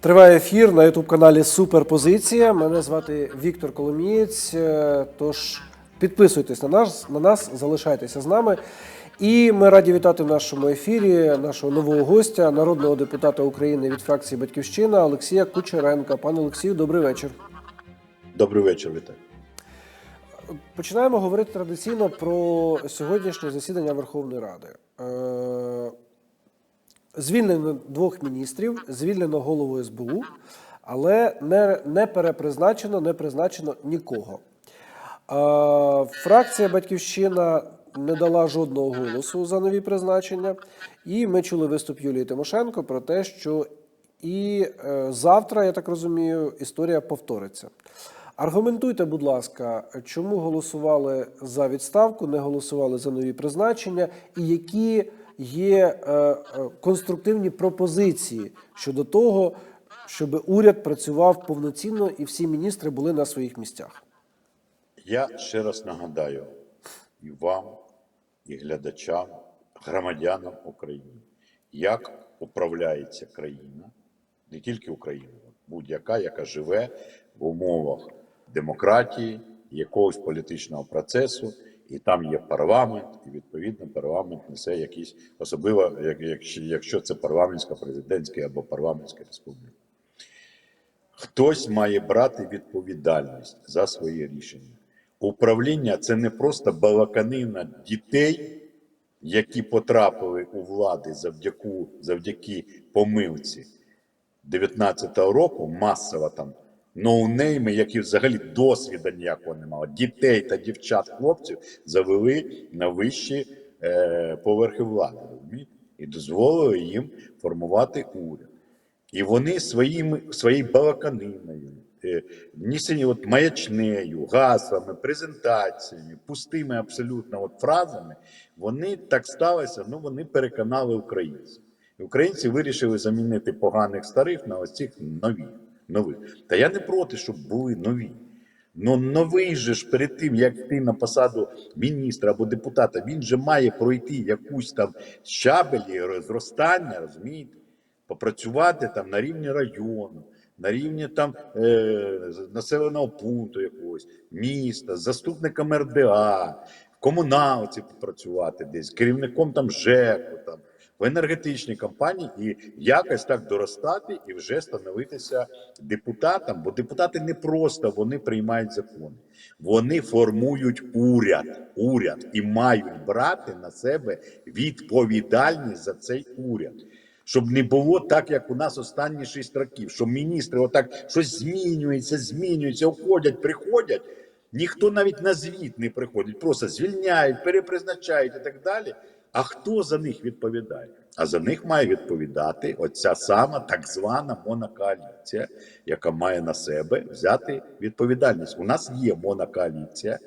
Триває ефір на ютуб-каналі Суперпозиція. Мене звати Віктор Коломієць. Е, Тож підписуйтесь на нас, на нас, залишайтеся з нами. І ми раді вітати в нашому ефірі нашого нового гостя, народного депутата України від фракції Батьківщина Олексія Кучеренка. Пане Олексію, добрий вечір. Добрий вечір, вітаю. Починаємо говорити традиційно про сьогоднішнє засідання Верховної Ради. Звільнено двох міністрів, звільнено голову СБУ, але не, не перепризначено, не призначено нікого. Е, Фракція Батьківщина не дала жодного голосу за нові призначення, і ми чули виступ Юлії Тимошенко про те, що і е, завтра, я так розумію, історія повториться. Аргументуйте, будь ласка, чому голосували за відставку, не голосували за нові призначення, і які є е, е, конструктивні пропозиції щодо того, щоб уряд працював повноцінно і всі міністри були на своїх місцях. Я ще раз нагадаю і вам, і глядачам, громадянам України, як управляється країна, не тільки Україна, будь-яка, яка живе в умовах демократії, якогось політичного процесу, і там є парламент, і відповідно парламент несе якісь особливо, як- якщо, це парламентська, президентська або парламентська республіка. Хтось має брати відповідальність за свої рішення. Управління це не просто балаканина дітей, які потрапили у влади завдяки, завдяки помилці 19-го року, масово там ноунейми, які взагалі досвіду ніякого не мали. Дітей та дівчат, хлопців завели на вищі е, поверхи влади, розумієте? І дозволили їм формувати уряд. І вони своїми, своєю балаканиною, е, от маячнею, гаслами, презентаціями, пустими абсолютно от фразами, вони так сталося, ну вони переконали українців. Українці вирішили замінити поганих старих на ось цих нових. Нових. Та я не проти, щоб були нові. Ну новий же ж перед тим, як йти на посаду міністра або депутата, він же має пройти якусь там щабелі, зростання, розумієте? попрацювати там на рівні району, на рівні там е, населеного пункту якогось, міста, з заступником РДА, в комуналці попрацювати десь, керівником там ЖЕКу, там, в енергетичній компанії і якось так доростати і вже становитися депутатом. Бо депутати не просто вони приймають закони, вони формують уряд, уряд і мають брати на себе відповідальність за цей уряд щоб не було так, як у нас останні шість років, що міністри отак щось змінюється, змінюється, уходять, приходять. Ніхто навіть на звіт не приходить, просто звільняють, перепризначають і так далі. А хто за них відповідає? А за них має відповідати оця сама так звана монокоаліція, яка має на себе взяти відповідальність. У нас є монокоаліція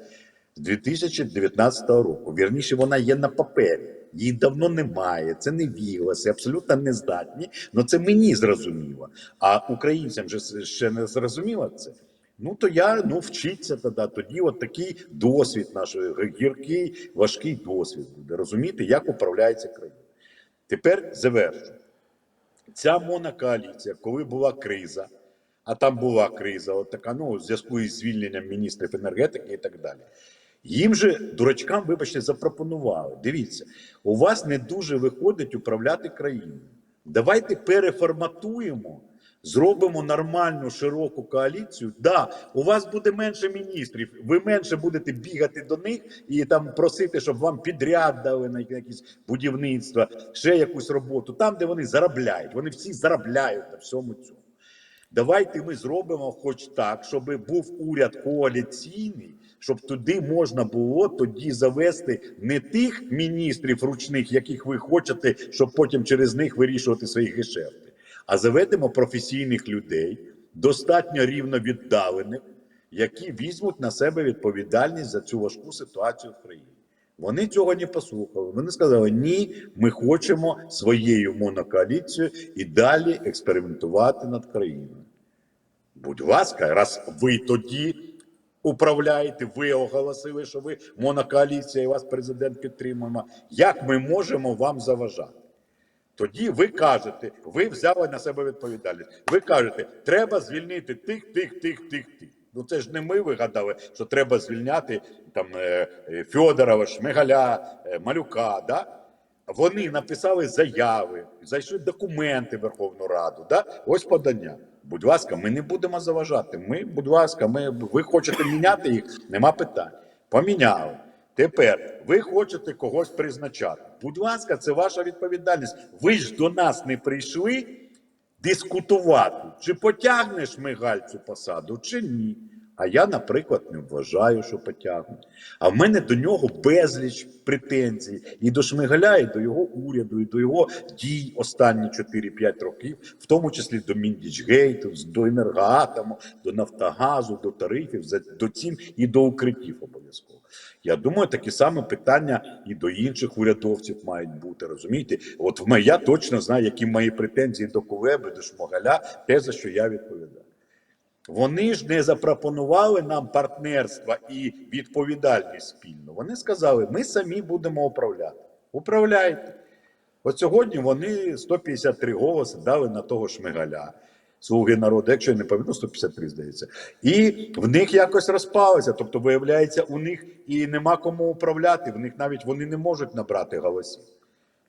з 2019 року. Вірніше, вона є на папері. Її давно немає. Це не вігласи, абсолютно не здатні. Ну це мені зрозуміло. А українцям же ще не зрозуміло це. Ну то я ну вчиться тоді. Тоді от такий досвід наш гіркий, важкий досвід буде розуміти, як управляється країна. Тепер завершу. Ця монокоаліція, коли була криза, а там була криза, от така, ну, у зв'язку із звільненням міністрів енергетики і так далі. Їм же, дурачкам, вибачте, запропонували. Дивіться, у вас не дуже виходить управляти країною. Давайте переформатуємо, зробимо нормальну широку коаліцію. Да, у вас буде менше міністрів, ви менше будете бігати до них і там просити, щоб вам підряд дали на якісь будівництва, ще якусь роботу, там, де вони заробляють. Вони всі заробляють на всьому цьому. Давайте ми зробимо хоч так, щоб був уряд коаліційний, щоб туди можна було тоді завести не тих міністрів ручних, яких ви хочете, щоб потім через них вирішувати свої гешефти, а заведемо професійних людей, достатньо рівно віддалених, які візьмуть на себе відповідальність за цю важку ситуацію в країні. Вони цього не послухали. Вони сказали: ні, ми хочемо своєю монокоаліцією і далі експериментувати над країною. Будь ласка, раз ви тоді управляєте, ви оголосили, що ви монокоаліція і вас президент підтримуємо. Як ми можемо вам заважати? Тоді ви кажете, ви взяли на себе відповідальність. Ви кажете, треба звільнити тих, тих, тих, тих, тих. Ну це ж не ми вигадали, що треба звільняти там е, е, Фьодорова, Шмигаля, е, Малюка. Да? Вони написали заяви, зайшли документи в Верховну Раду. Да? Ось подання. Будь ласка, ми не будемо заважати. Ми, будь ласка, ми, ви хочете міняти їх, нема питань. Поміняли. Тепер ви хочете когось призначати. Будь ласка, це ваша відповідальність. Ви ж до нас не прийшли дискутувати, чи потягне Шмигаль цю посаду, чи ні. А я, наприклад, не вважаю, що потягне. А в мене до нього безліч претензій і до Шмигаля, і до його уряду, і до його дій останні 4-5 років, в тому числі до Міндічгейту, до енергоатому, до Нафтогазу, до тарифів, до цін і до укриттів обов'язково. Я думаю, такі саме питання і до інших урядовців мають бути. Розумієте? От в мене я точно знаю, які мої претензії до Кулеби, до Шмигаля, те, за що я відповідаю. Вони ж не запропонували нам партнерства і відповідальність спільно. Вони сказали, ми самі будемо управляти. Управляйте. От сьогодні вони 153 голоси дали на того Шмигаля. Слуги народу, якщо я не пам'ятаю, 153, здається. І в них якось розпалося. Тобто, виявляється, у них і нема кому управляти, в них навіть вони не можуть набрати голосів.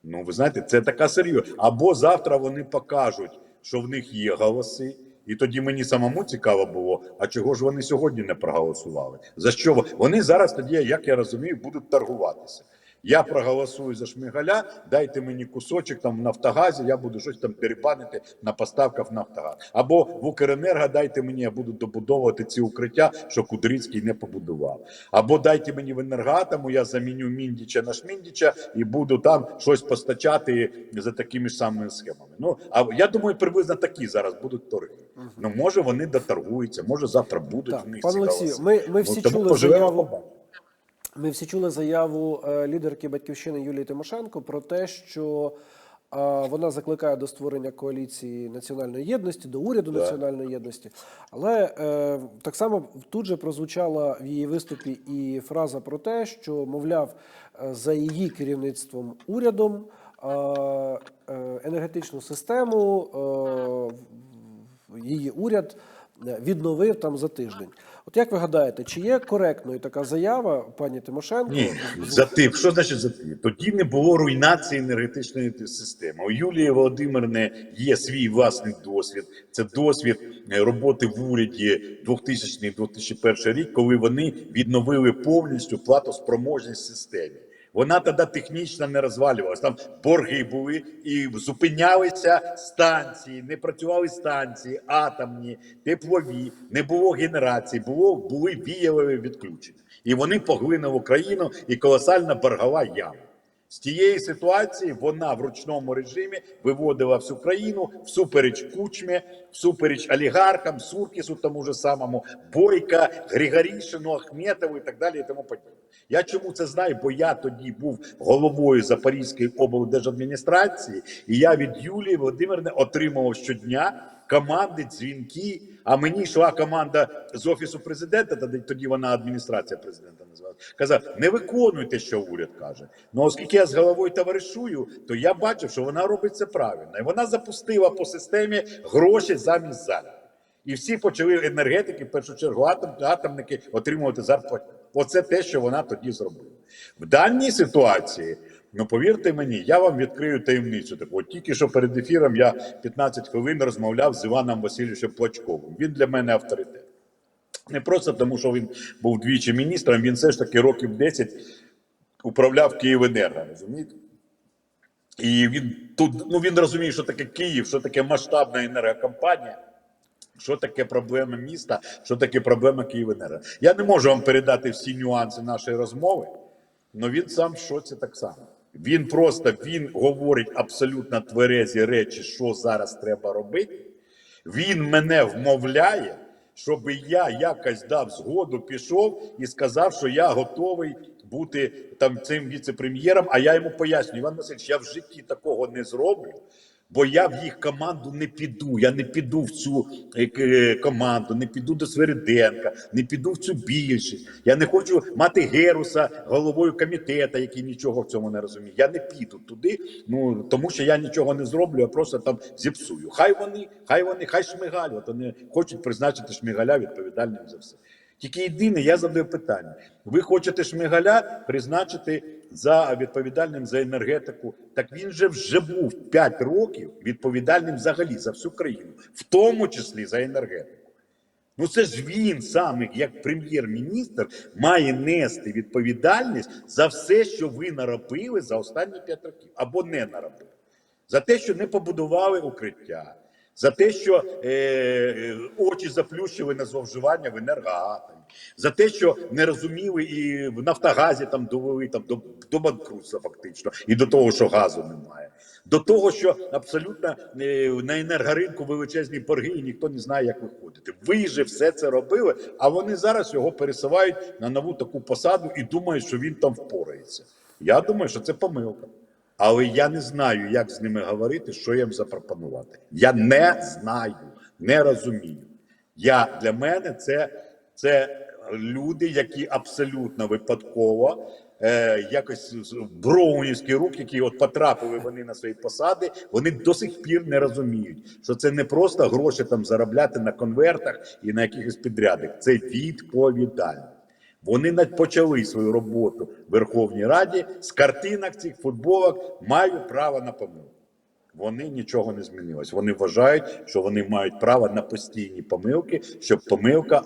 Ну, ви знаєте, це така серйозна. Або завтра вони покажуть, що в них є голоси. І тоді мені самому цікаво було, а чого ж вони сьогодні не проголосували? За що вони зараз тоді, як я розумію, будуть торгуватися. Я проголосую за Шмигаля, дайте мені кусочок там в Нафтогазі, я буду щось там дерибанити на поставках в Нафтогаз. Або в Укренерго дайте мені, я буду добудовувати ці укриття, що Кудрицький не побудував. Або дайте мені в енергоатому, я заміню Міндіча на Шміндіча і буду там щось постачати за такими ж самими схемами. Ну а я думаю, приблизно такі зараз будуть торги. Ну може вони доторгуються, може завтра будуть Так, в них пане ці Олексію, ми, ми Ну, всі тому чули заяву. Ми всі чули заяву е, лідерки батьківщини Юлії Тимошенко про те, що е, вона закликає до створення коаліції національної єдності, до уряду Так. національної єдності. Але е, так само тут же прозвучала в її виступі і фраза про те, що, мовляв, за її керівництвом урядом енергетичну систему її уряд відновив там за тиждень. От як ви гадаєте, чи є коректною така заява пані Тимошенко? Ні, за тим. Що значить за тим? Тоді не було руйнації енергетичної системи. У Юлії Володимирне є свій власний досвід. Це досвід е, роботи в уряді 2000-2001 рік, коли вони відновили повністю платоспроможність системи. Вона тоді технічно не розвалювалася. Там борги були і зупинялися станції, не працювали станції, атомні, теплові, не було генерації, було, були віялові відключення. І вони поглинули Україну і колосальна боргова яма. З тієї ситуації вона в ручному режимі виводила всю країну всупереч кучмі, всупереч олігархам, Суркісу, тому ж самому Бойка, Григорішину, Ахметову і так далі. І тому подібне. Я чому це знаю? Бо я тоді був головою Запорізької облдержадміністрації, і я від Юлії Володимирівни отримував щодня команди, дзвінки. А мені йшла команда з офісу президента, тоді, вона адміністрація президента називалася. Казав, не виконуйте, що уряд каже. Ну оскільки я з головою товаришую, то я бачив, що вона робить це правильно. І вона запустила по системі гроші замість заробітку. І всі почали енергетики, в першу чергу атом, атомники отримувати зарплату. Оце те, що вона тоді зробила. В даній ситуації, ну повірте мені, я вам відкрию таємницю. таку. От тільки що перед ефіром я 15 хвилин розмовляв з Іваном Васильовичем Плачковим. Він для мене авторитет. Не просто тому, що він був двічі міністром, він все ж таки років 10 управляв Київенерго, розумієте? І він тут ну він розуміє, що таке Київ, що таке масштабна енергокомпанія. Що таке проблема міста, що таке проблема Київенерго. Я не можу вам передати всі нюанси нашої розмови, але він сам в шоці так само. Він просто він говорить абсолютно тверезі речі, що зараз треба робити. Він мене вмовляє, щоб я якось дав згоду, пішов і сказав, що я готовий бути там цим віце-прем'єром. А я йому пояснюю, Іван Васильович, я в житті такого не зроблю. Бо я в їх команду не піду. Я не піду в цю е, команду, не піду до Свериденка, не піду в цю більшість. Я не хочу мати Геруса головою комітету, який нічого в цьому не розуміє. Я не піду туди, ну тому що я нічого не зроблю, а просто там зіпсую. Хай вони, хай вони, хай Шмигаль. От вони хочуть призначити Шмигаля відповідальним за все. Тільки єдине, я задаю питання: ви хочете Шмигаля призначити за відповідальним за енергетику? Так він же вже був 5 років відповідальним взагалі за всю країну, в тому числі за енергетику. Ну це ж він саме, як прем'єр-міністр, має нести відповідальність за все, що ви наробили за останні 5 років, або не наробили. За те, що не побудували укриття, за те, що е, е, очі заплющили на зловживання в енергоатомі, за те, що не розуміли і в Нафтогазі там довели там до, до банкрутства фактично, і до того, що газу немає. До того, що абсолютно е, на енергоринку величезні борги, і ніхто не знає, як виходити. Ви же все це робили, а вони зараз його пересувають на нову таку посаду і думають, що він там впорається. Я думаю, що це помилка. Але я не знаю, як з ними говорити, що їм запропонувати. Я не знаю, не розумію. Я для мене це, це люди, які абсолютно випадково. Е, якось броунівські руки, які от потрапили вони на свої посади, вони до сих пір не розуміють, що це не просто гроші там заробляти на конвертах і на якихось підрядах. Це відповідальність. Вони почали свою роботу в Верховній Раді з картинок цих футболок маю право на помилку. Вони нічого не змінилось. Вони вважають, що вони мають право на постійні помилки, щоб помилка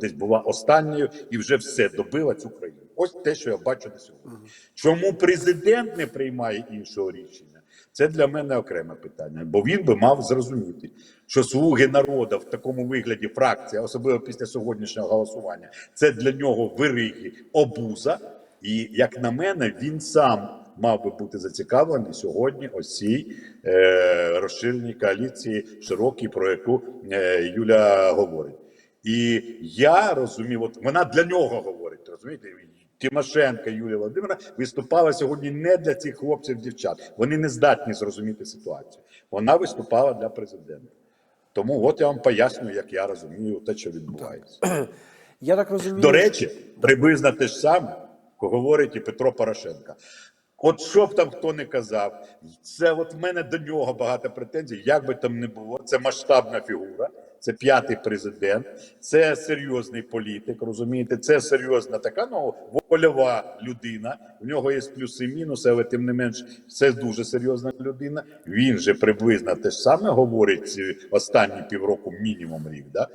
десь була останньою і вже все добила цю країну. Ось те, що я бачу на сьогодні. Чому президент не приймає іншого рішення? Це для мене окреме питання, бо він би мав зрозуміти, що слуги народу в такому вигляді фракція, особливо після сьогоднішнього голосування, це для нього вириги обуза. І як на мене, він сам мав би бути зацікавлений сьогодні ось цій е, розширеній коаліції широкій, про яку е, Юля говорить. І я розумію, от вона для нього говорить, розумієте? Тимошенко Юлія Володимира виступала сьогодні не для цих хлопців, дівчат. Вони не здатні зрозуміти ситуацію. Вона виступала для президента. Тому от я вам пояснюю, як я розумію те, що відбувається. Я так розумію. До речі, приблизно те ж саме говорить і Петро Порошенко. От що б там хто не казав, це от в мене до нього багато претензій, як би там не було. Це масштабна фігура, це п'ятий президент, це серйозний політик, розумієте, це серйозна така ну, вольова людина. У нього є плюси мінуси, але тим не менш, це дуже серйозна людина. Він же приблизно те ж саме говорить останні півроку, мінімум рік. Да?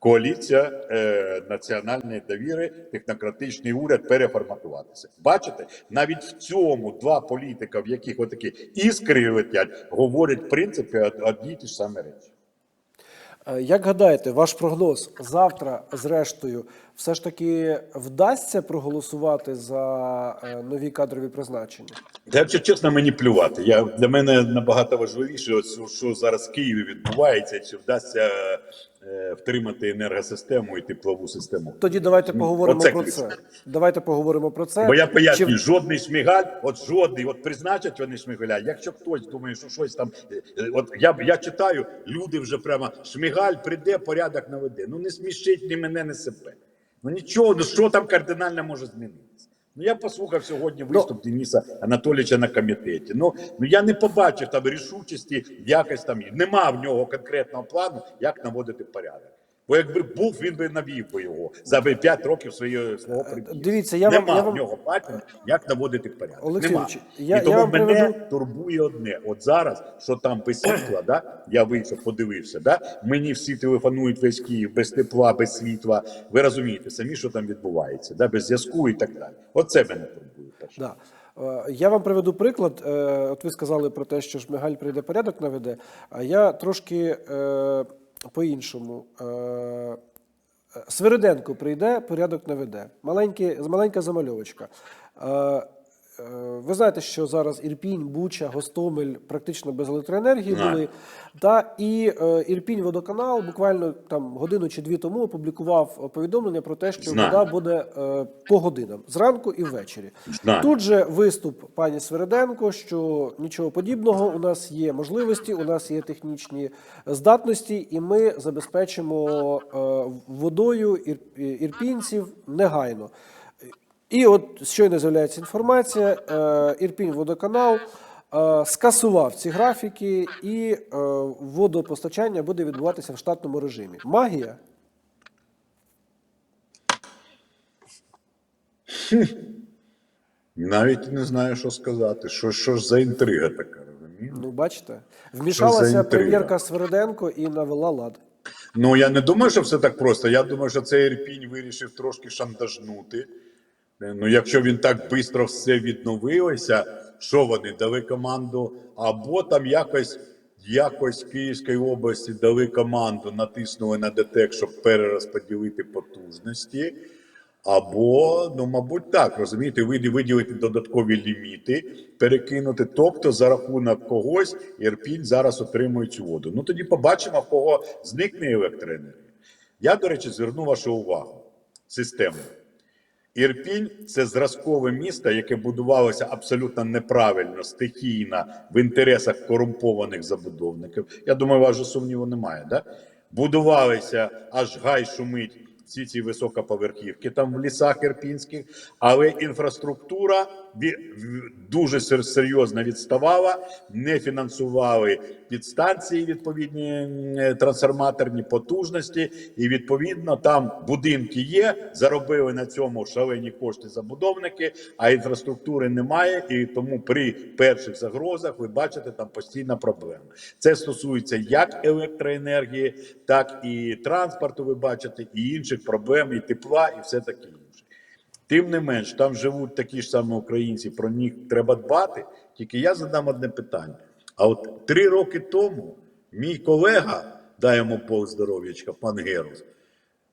Коаліція е, національної довіри, технократичний уряд переформатуватися. Бачите, навіть в цьому два політика, в яких отакі іскри летять, говорять в принципі одні ті ж самі речі. Е, Як гадаєте, ваш прогноз завтра, зрештою, все ж таки вдасться проголосувати за е, нові кадрові призначення? Та, Якщо чесно, мені плювати. Я для мене набагато важливіше, що зараз в Києві відбувається, чи вдасться втримати енергосистему і теплову систему. Тоді давайте поговоримо Оце про це. Давайте поговоримо про це. Бо я пояснюю, Чи- жодний шмигаль, от жодний, от призначать вони шмигаля. Якщо хтось думає, що щось там, е, е, от я я читаю, люди вже прямо шмигаль прийде, порядок наведе. Ну не смішить ні мене, ні себе. Ну нічого, ну що там кардинально може змінитися? Ну я послухав сьогодні виступ Дениса Анатолійовича на комітеті. Ну ну я не побачив там рішучості, якось там нема в нього конкретного плану, як наводити порядок. Бо якби був, він би навів би його за 5 років своєї свого прибуття. Дивіться, я вам- Нема я в вам- нього бачення, як наводити порядок. Олексій Нема. Я- І тому я вам мене приведу- турбує одне. От зараз, що там без світла, да? я вийшов, подивився, да? мені всі телефонують весь Київ без тепла, без світла. Ви розумієте самі, що там відбувається, да? без зв'язку і так далі. Оце мене турбує. Да. Е, Я вам приведу приклад. Е, От ви сказали про те, що Шмигаль прийде порядок наведе, а я трошки е, по-іншому. Е, Свириденко прийде, порядок наведе. Маленький, маленька замальовочка. Е, Ви знаєте, що зараз Ірпінь, Буча, Гостомель практично без електроенергії Знаю. були. Та і е, Ірпінь водоканал буквально там годину чи дві тому опублікував повідомлення про те, що вода буде е, по годинам зранку і ввечері. Знаю. Тут же виступ пані Свереденко, що нічого подібного. У нас є можливості, у нас є технічні здатності, і ми забезпечимо е, водою ір- ірпінців негайно. І от щойно з'являється інформація, е, Ірпінь водоканал е, скасував ці графіки, і е, водопостачання буде відбуватися в штатному режимі. Магія? Навіть не знаю, що сказати. Що, що ж за інтрига така, розумієте? Ну, бачите, вмішалася прем'єрка Свереденко і навела лад. Ну я не думаю, що все так просто. Я думаю, що цей Ірпінь вирішив трошки шантажнути. Ну, якщо він так швидко все відновилося, що вони дали команду, або там якось, якось Київській області дали команду, натиснули на ДТЕК, щоб перерозподілити потужності. Або, ну, мабуть, так, розумієте, виділити додаткові ліміти, перекинути. Тобто, за рахунок когось Ірпінь зараз отримує цю воду. Ну тоді побачимо, в кого зникне електроенергія. Я, до речі, зверну вашу увагу. Систему. Ірпінь це зразкове місто, яке будувалося абсолютно неправильно, стихійно в інтересах корумпованих забудовників. Я думаю, вашого сумніву немає. Да? Будувалися аж гай шумить всі ці високоповерхівки там в лісах ірпінських, але інфраструктура дуже сер- серйозно відставала, не фінансували підстанції відповідні трансформаторні потужності, і відповідно там будинки є, заробили на цьому шалені кошти забудовники, а інфраструктури немає, і тому при перших загрозах ви бачите там постійна проблема. Це стосується як електроенергії, так і транспорту. Ви бачите, і інших проблем, і тепла, і все таке. Тим не менш, там живуть такі ж самі українці, про них треба дбати. Тільки я задам одне питання. А от три роки тому мій колега, йому Бог здоров'ячка, пан Герус,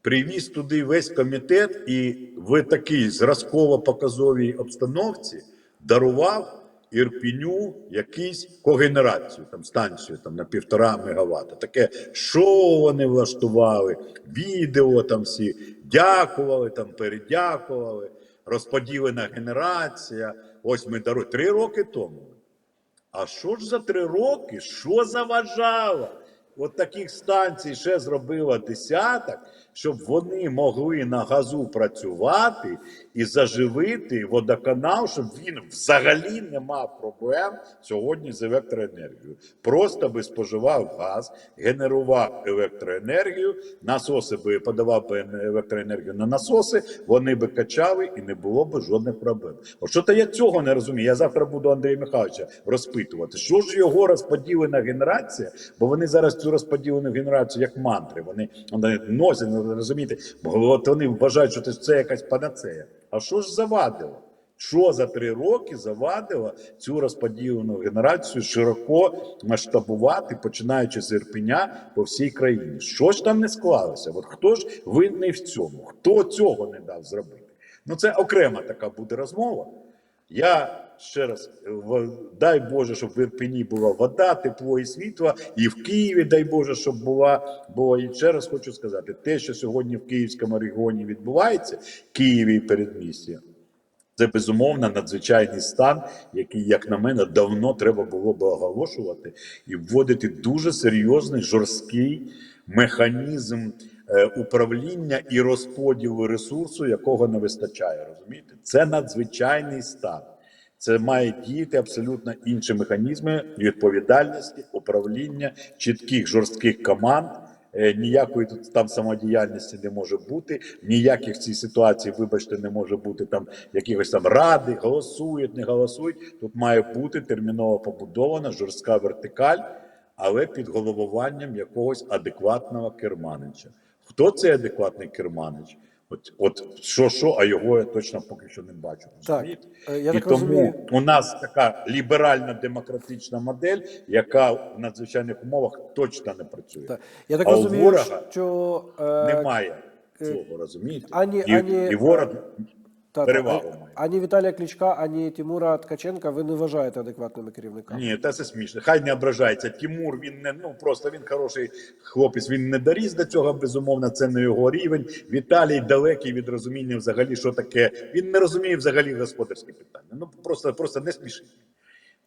привіз туди весь комітет і в такій зразково-показовій обстановці дарував Ірпіню якийсь когенерацію, там станцію там, на півтора мегаватта. Таке шоу вони влаштували, відео там всі дякували, там передякували, розподілена генерація. Ось ми даруємо три роки тому. А що ж за три роки? Що заважало? От таких станцій ще зробила десяток, щоб вони могли на газу працювати і заживити водоканал, щоб він взагалі не мав проблем сьогодні з електроенергією. Просто би споживав газ, генерував електроенергію, насоси би подавав би електроенергію на насоси, вони би качали і не було б жодних проблем. От що то я цього не розумію. Я завтра буду Андрія Михайловича розпитувати, що ж його розподілена генерація, бо вони зараз цю розподілену генерацію як мантри. Вони, вони носять, розумієте, бо от вони вважають, що це якась панацея. А що ж завадило? Що за три роки завадило цю розподілену генерацію широко масштабувати, починаючи з Ірпеня по всій країні? Що ж там не склалося? От хто ж винний в цьому? Хто цього не дав зробити? Ну це окрема така буде розмова. Я ще раз дай Боже, щоб в Ірпені була вода, тепло і світло, і в Києві, дай Боже, щоб була. Бо і ще раз хочу сказати: те, що сьогодні в Київському регіоні відбувається, Києві і передмісті, це безумовно надзвичайний стан, який, як на мене, давно треба було би оголошувати і вводити дуже серйозний жорсткий механізм е, управління і розподілу ресурсу, якого не вистачає. Розумієте, це надзвичайний стан. Це має діяти абсолютно інші механізми відповідальності, управління, чітких жорстких команд. Е, Ніякої тут там самодіяльності не може бути, ніяких в цій ситуації, вибачте, не може бути там якихось там ради, голосують, не голосують. Тут має бути терміново побудована жорстка вертикаль, але під головуванням якогось адекватного керманича. Хто цей адекватний керманич? От, от що, що, а його я точно поки що не бачу. Так, е, я І так тому розумію. у нас така ліберальна демократична модель, яка в надзвичайних умовах точно не працює. Так. Я так А у розумію, ворога що е, Немає цього, розумієте? ані- і, ані, і ворог перевагу має. ані Віталія Кличка, ані Тимура Ткаченка ви не вважаєте адекватними керівниками. Ні, та це смішно. Хай не ображається. Тимур, він не ну просто він хороший хлопець. Він не доріс до цього. Безумовно, це не його рівень. Віталій далекий від розуміння взагалі, що таке. Він не розуміє взагалі господарські питання. Ну просто, просто не смішить.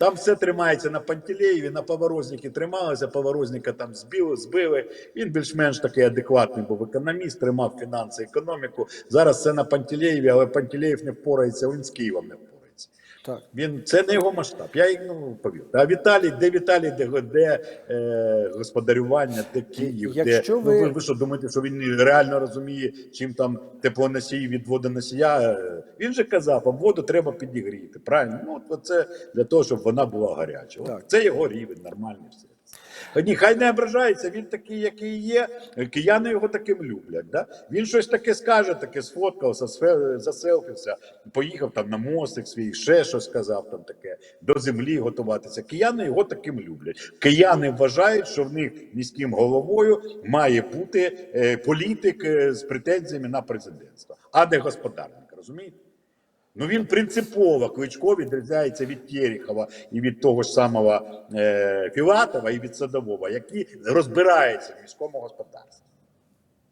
Там все тримається на Пантелеєві, на поворозники трималося, Поворозника там збили, збили. Він більш-менш такий адекватний був економіст, тримав фінанси, економіку. Зараз все на Пантелеєві, але Пантелеєв не впорається, він з Києвом не впорається. Так. Він це не його масштаб. Я йому ну, повів. А Віталій, де Віталій, де, де е, господарювання, де Київ, Якщо де ви- ну, ви, ви що думаєте, що він реально розуміє, чим там теплоносії від водоносія? Е, Він же казав, а воду треба підігріти. Правильно? Ну це для того, щоб вона була гаряча. Так. Це його рівень, нормальний все. Ні, хай не ображається, він такий, який є. Кияни його таким люблять. Да? Він щось таке скаже, таке сфоткався, заселфився, поїхав там на мостик свій, ще щось сказав там таке, до землі готуватися. Кияни його таким люблять. Кияни вважають, що в них міським головою має бути е, політик е, з претензіями на президентство, а не господарник. Розумієте? Ну він принципово Кличко відрізняється від Терехова і від того ж самого е, Філатова і від Садового, які розбираються в міському господарстві.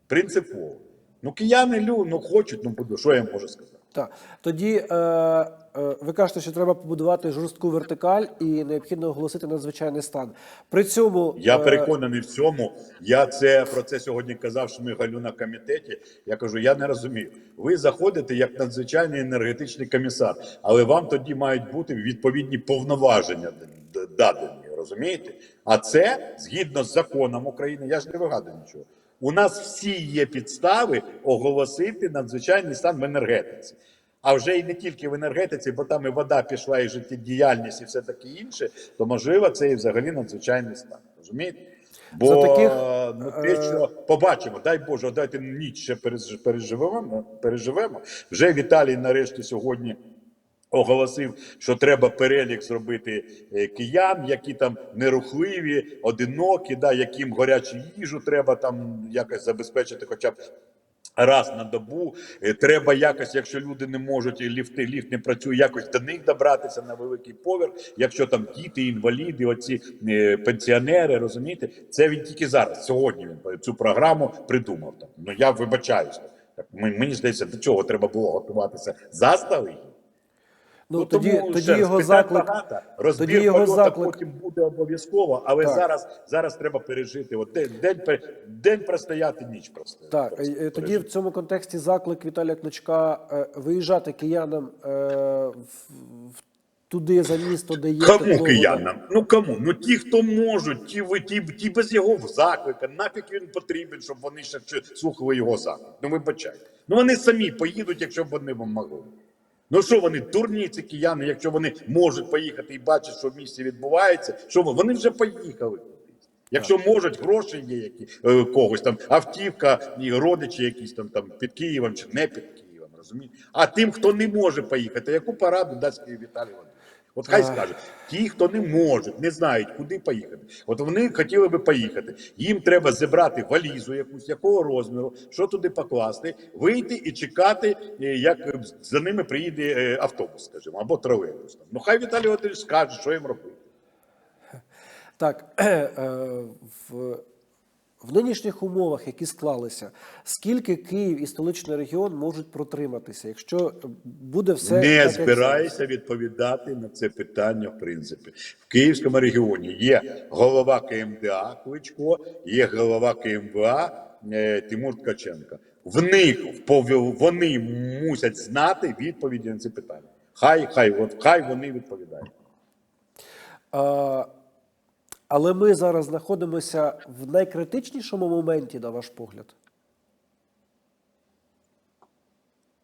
Принципово. Ну, кияни лю, ну хочуть, ну буду, що я їм можу сказати? Так. Тоді е, ви кажете, що треба побудувати жорстку вертикаль і необхідно оголосити надзвичайний стан. При цьому Я е, переконаний в цьому. Я це про це сьогодні казав Шмигалю на комітеті. Я кажу, я не розумію. Ви заходите як надзвичайний енергетичний комісар, але вам тоді мають бути відповідні повноваження д- д- Розумієте? А це згідно з законом України. Я ж не вигадую нічого. У нас всі є підстави оголосити надзвичайний стан в енергетиці. А вже і не тільки в енергетиці, бо там і вода пішла, і життєдіяльність, і все таке інше, то можливо це і взагалі надзвичайний стан. Розумієте? Бо За таких, ну, те, е, що побачимо, дай Боже, дайте ніч ще переживемо. переживемо. Вже Віталій нарешті сьогодні. Оголосив, що треба перелік зробити е, киян, які там нерухливі, одинокі, да, яким гарячу їжу треба там якось забезпечити, хоча б раз на добу. Е, Треба якось, якщо люди не можуть, і ліфти, ліфт не працює, якось до них добратися на великий поверх. Якщо там діти, інваліди, оці е, пенсіонери, розумієте, це він тільки зараз, сьогодні він цю програму придумав. Там. Ну я вибачаюся. Так, мені здається, до чого треба було готуватися заздалегідь. Ну, тоді, тому, тоді ще його заклик. багато. Розбір тоді його заклик- потім буде обов'язково, але Так. зараз, зараз треба пережити. От день, день, день простояти, ніч простояти. Так, Просто е, е, тоді пережити. в цьому контексті заклик Віталія Кличка е, виїжджати киянам е, в, в- туди за місто, де є Кому тепло, киянам? Ну кому? Ну ті, хто можуть, ті, ви- ті, ті без його заклика. Нафіг він потрібен, щоб вони ще слухали його заклик. Ну вибачайте. Ну вони самі поїдуть, якщо б вони могли. Ну що вони, дурні ці кияни, якщо вони можуть поїхати і бачать, що в місті відбувається, що вони, вже поїхали. Якщо можуть, гроші є які е, когось там, автівка, і родичі якісь там, там під Києвом чи не під Києвом, розумієте? А тим, хто не може поїхати, яку пораду дасть Віталій Володимирович? От хай скаже, ті, хто не можуть, не знають, куди поїхати. От вони хотіли би поїхати. Їм треба зібрати валізу якусь, якого розміру, що туди покласти, вийти і чекати, е, як за ними приїде е, автобус, скажімо, або тролейбус. Ну хай Віталій Володимирович скаже, що їм робити. Так, е, в, в нинішніх умовах, які склалися, скільки Київ і столичний регіон можуть протриматися, якщо буде все не як збираюся відповідати на це питання. В принципі, в Київському регіоні є голова КМДА Кличко, є голова КМВА е, Тимур Ткаченко. В них вони мусять знати відповіді на ці питання. Хай, хай, от хай вони відповідають. А, але ми зараз знаходимося в найкритичнішому моменті, на ваш погляд.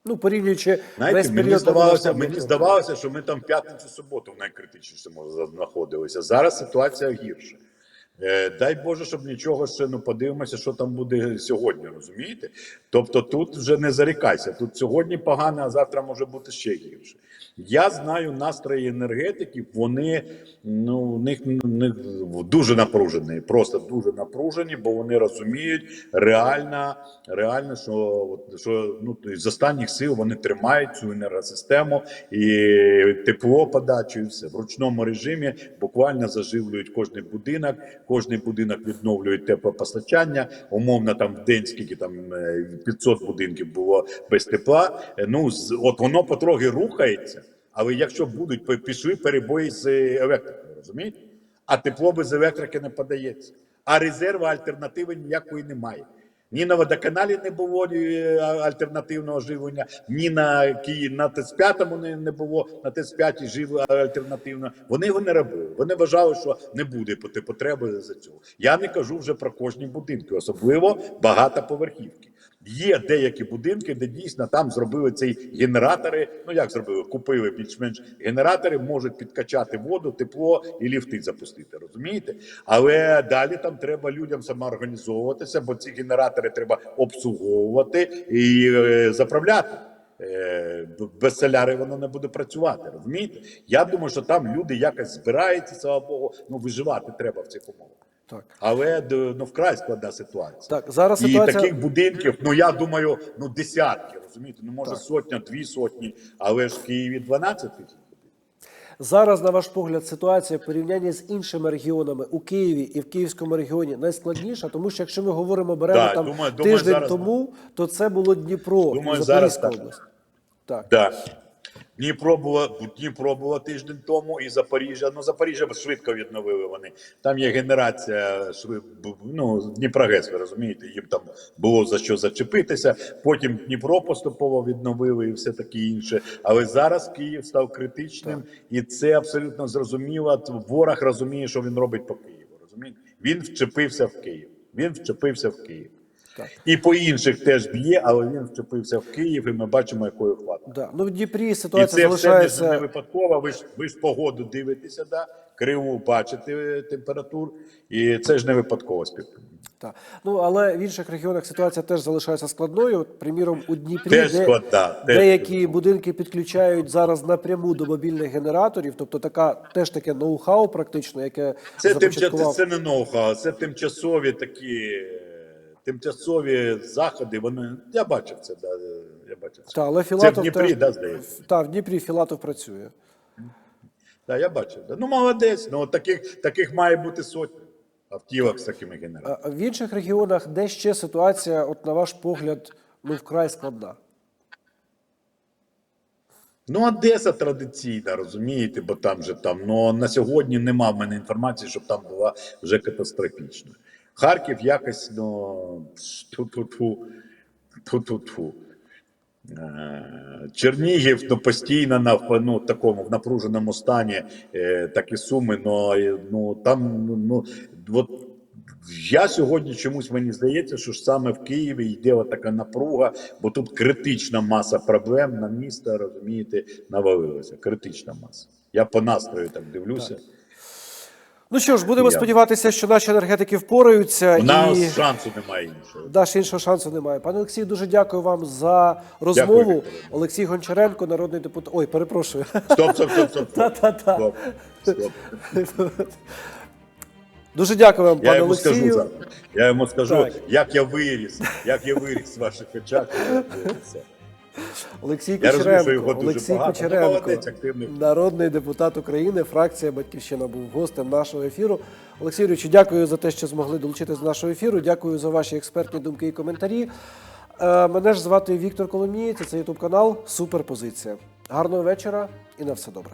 Ну, порівнюючи весь мені здавалося, мені здавалося, що ми там п'ятницю суботу в найкритичнішому знаходилися. Зараз ситуація гірша. Е, дай Боже, щоб нічого ще ну подивимося, що там буде сьогодні, розумієте? Тобто тут вже не зарікайся. Тут сьогодні погано, а завтра може бути ще гірше. Я знаю настрої енергетиків. Вони ну у них, у дуже напружені, просто дуже напружені, бо вони розуміють реально, реально, що, що ну з останніх сил вони тримають цю енергосистему і тепло подачу, все в ручному режимі. Буквально заживлюють кожний будинок, кожний будинок відновлюють теплопостачання. Умовно, там в день скільки там е, 500 будинків було без тепла. Е, Ну от воно потрохи рухається. Але якщо будуть пішли перебої з електрикою, розумієте? А тепло без електрики не подається. А резерву альтернативи ніякої немає. Ні на водоканалі не було е, альтернативного живлення, ні на Київ на ТЕЦ-5 не, не було на ТЕЦ-5 жив альтернативно. Вони його не робили. Вони вважали, що не буде потреби за цього. Я не кажу вже про кожні будинки, особливо багатоповерхівки. Є деякі будинки, де дійсно там зробили ці генератори. Ну як зробили? Купили більш-менш генератори, можуть підкачати воду, тепло і ліфти запустити. Розумієте? Але далі там треба людям самоорганізовуватися, бо ці генератори треба обслуговувати і е, заправляти. Е, без соляри воно не буде працювати. Розумієте? Я думаю, що там люди якось збираються, слава Богу. Ну виживати треба в цих умовах. Так. Але ну вкрай складна ситуація. Так, зараз І ситуація. таких будинків, ну я думаю, ну десятки, розумієте, ну може Так. сотня, дві сотні, але ж в Києві 12 тисяч. Зараз, на ваш погляд, ситуація в порівнянні з іншими регіонами у Києві і в Київському регіоні найскладніша, тому що якщо ми говоримо беремо Да, там думаю- думаю, тиждень зараз- тому, то це було Дніпро, Думаю, і зараз Запорізька так. область. Так. Да. Дніпро було, Дніпро було тиждень тому і Запоріжжя. Ну, Запоріжжя швидко відновили вони. Там є генерація ну, Дніпрогес, ви розумієте, їм там було за що зачепитися. Потім Дніпро поступово відновили і все таке інше. Але зараз Київ став критичним, і це абсолютно зрозуміло. Ворог розуміє, що він робить по Києву. Розумієте? Він вчепився в Київ. Він вчепився в Київ. Так. І по інших теж б'є, але він вчепився в Київ, і ми бачимо, якою хватає. Да. Ну, в Дніпрі І ситуація це все не, залишається. не випадково. Ви ж ви ж погоду дивитеся, да? криву бачите е, температур, і це ж не випадково співпадіння. Так. Ну, але в інших регіонах ситуація теж залишається складною. От, приміром, у Дніпрі Теж де, складна, теж деякі складна. будинки підключають зараз напряму до мобільних генераторів, тобто така теж таке ноу-хау, практично, яке Це, тимча, започаткував. це не ноу-хау, це тимчасові такі е, тимчасові заходи. Вони я бачив це. Да, я бачив це. Та, але це в Дніпрі, теж... да, здається. Та, в Дніпрі Філатов працює. Да, я бачив. Да. Ну молодець. Ну таких таких має бути сотні автівок з такими генераторами. А в інших регіонах, де ще ситуація, от на ваш погляд, ну вкрай складна. Ну, Одеса традиційна, розумієте, бо там же там. Ну на сьогодні нема в мене інформації, щоб там була вже катастрофічна. Харків якось, ну ту-ту-ту, ту-ту-ту. Е, Чернігів ну, постійно на ну, такому в напруженому стані е, такі суми. Ну, е, ну там ну, ну от я сьогодні чомусь мені здається, що ж саме в Києві йде така напруга, бо тут критична маса проблем на місто, розумієте, навалилася. Критична маса. Я по настрою так дивлюся. Ну що ж, будемо Я- сподіватися, що наші енергетики впораються У нас і шансу немає іншого. Даш іншого шансу немає. Пане Олексію, дуже дякую вам за розмову. Вікторе. Олексій Гончаренко, народний депутат. Ой, перепрошую. Стоп, стоп, стоп, стоп. Та-та-та. Стоп, стоп. Дуже дякую вам, Я пане йому Олексію. завтра. Я йому скажу, Так. як я виріс, як я виріс в ваших очах. Олексій Я Кучеренко. Олексій. Ну, Кучеренко, народний депутат України, фракція Батьківщина був гостем нашого ефіру. Олексій Юрійович, дякую за те, що змогли долучитися до нашого ефіру. Дякую за ваші експертні думки і коментарі. Е, Мене ж звати Віктор Коломієць, це ютуб канал Суперпозиція. Гарного вечора і на все добре.